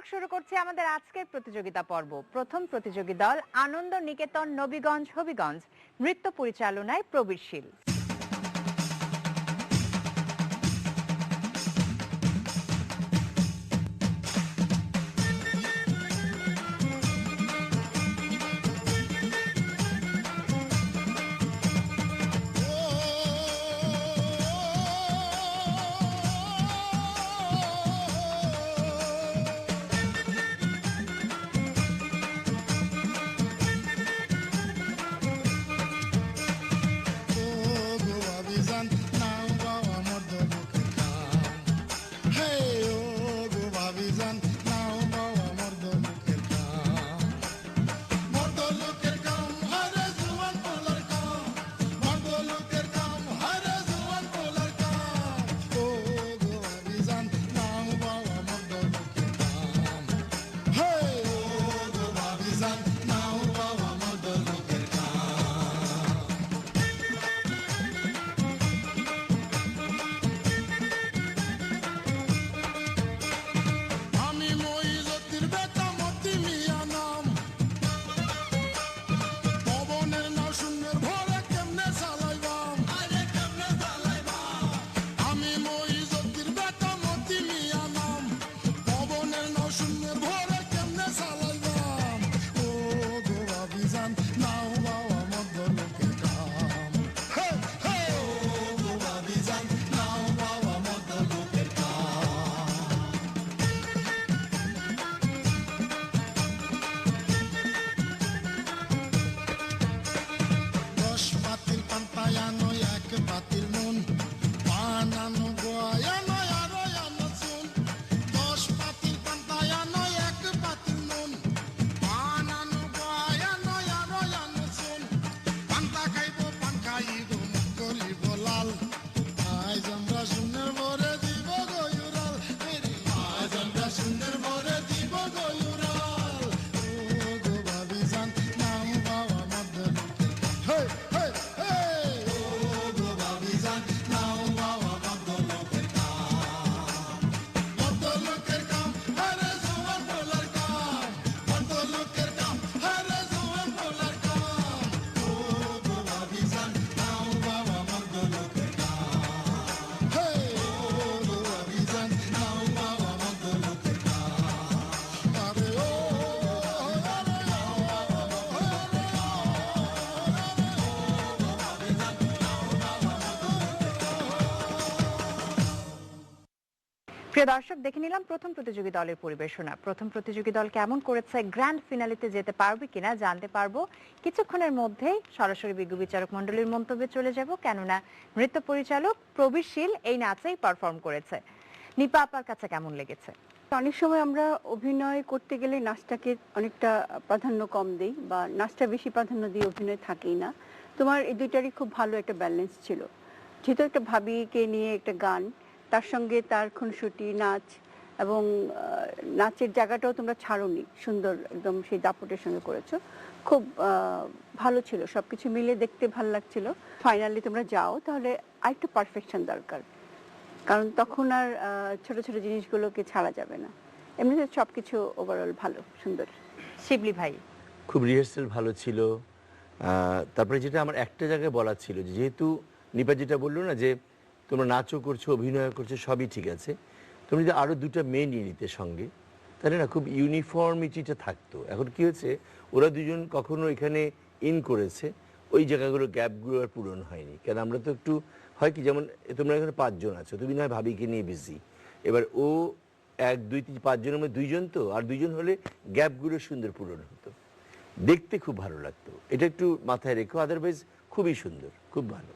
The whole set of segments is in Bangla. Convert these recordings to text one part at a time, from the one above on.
দর্শক, শুরু করছি আমাদের আজকের প্রতিযোগিতা পর্ব। প্রথম প্রতিযোগী দল আনন্দ নিকেতন নবীগঞ্জ হবিগঞ্জ নৃত্য পরিচালনায় প্রবীরশীল। প্রিয় দর্শক, দেখে নিলাম প্রথম প্রতিযোগী দলের পরিবেশনা। প্রথম প্রতিযোগী দল কেমন করেছে, গ্র্যান্ড ফিনালিতে যেতে পারবে কিনা জানতে পারব। কিছুক্ষণের মধ্যেই সরাসরি বিজ্ঞ বিচারক মন্ডলীর মন্তব্যে চলে যাব। কেননা নৃত্য পরিচালক প্রবীরশীল এই নাচেই পারফর্ম করেছে। নিপা আপার কাছে কেমন লেগেছে? অনেক সময় আমরা অভিনয় করতে গেলে নাচটাকে অনেকটা প্রাধান্য কম দিই বা নাচটা বেশি প্রাধান্য দিয়ে অভিনয় থাকেই না। তোমার এই দুইটারই খুব ভালো একটা ব্যালেন্স ছিল। যেহেতু একটা ভাবিকে নিয়ে একটা গান তার সঙ্গে তার খুনসুটি নাচ এবং নাচের জায়গাটাও তোমরা ছাড়োনি। সুন্দর একদম সেই দাপটের সঙ্গে করেছ। খুব ভালো ছিল। সবকিছু মিলে দেখতে ভালো লাগছিল। ফাইনালি তোমরা যাও তাহলে আরেকটু পারফেকশন দরকার। কারণ তখন আর ছোট ছোট জিনিসগুলোকে ছাড়া যাবে না। এমনিতে সবকিছু ওভারঅল ভালো সুন্দর। শিবলি ভাই। খুব রিহার্সাল ভালো ছিল। তারপরে যেটা আমার একটা জায়গায় বলার ছিল যেহেতু নিপা যেটা বলল না যে তোমরা নাচও করছ অভিনয় করছ, সবই ঠিক আছে। তুমি যদি আরও দুটো মেয়ে নিয়ে নিতে সঙ্গে, তাহলে না খুব ইউনিফর্মিটিটা থাকতো। এখন কি হয়েছে, ওরা দুজন কখনো এখানে ইন করেছে, ওই জায়গাগুলো গ্যাপগুলো আর পূরণ হয়নি। কেন আমরা তো একটু, হয় কি যেমন, তোমরা এখানে পাঁচজন আছো, তুমি না ভাবিকে নিয়ে বিজি এবার ও এক, দুই, তিন, পাঁচজনের মধ্যে দুইজন তো, আর দুইজন হলে গ্যাপগুলো সুন্দর পূরণ হতো। দেখতে খুব ভালো লাগতো। এটা একটু মাথায় রেখো আদারওয়াইজ খুবই সুন্দর, খুব ভালো।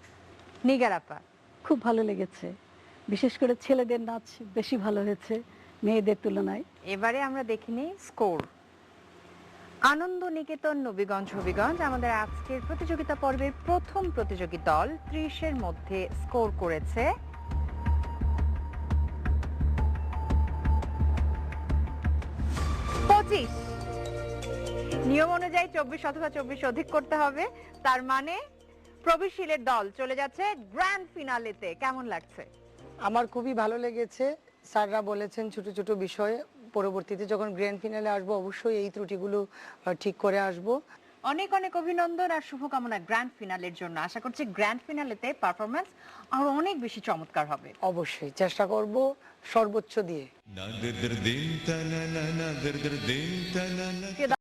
নিগার আপা খুব ভালো লেগেছে। বিশেষ করে ছেলেদের নাচ বেশি ভালো হয়েছে মেয়েদের তুলনায়। এবারে আমরা দেখিনি স্কোর। আনন্দ নিকেতন নবীগঞ্জ, হবিগঞ্জ আমাদের আজকের প্রতিযোগিতা পর্বের প্রথম প্রতিযোগী দল ত্রিশের মধ্যে স্কোর করেছে। পঁচিশ। নিয়ম অনুযায়ী চব্বিশ অথবা চব্বিশ অধিক করতে হবে। তার মানে প্রবীরশীলের দল চলে যাচ্ছে গ্র্যান্ড ফিনালেতে। কেমন লাগছে? আমার খুবই ভালো লেগেছে। স্যাররা বলেছেন ছোট ছোট বিষয়ে। পরবর্তীতে যখন গ্র্যান্ড ফিনালে আসব অবশ্যই এই ত্রুটিগুলো ঠিক করে আসব। অনেক অনেক অভিনন্দন আর শুভকামনা গ্র্যান্ড ফিনালের জন্য। আশা করছি গ্র্যান্ড ফিনালেতে পারফরমেন্স আরও অনেক বেশি চমৎকার হবে। অবশ্যই চেষ্টা করব সর্বোচ্চ দিয়ে।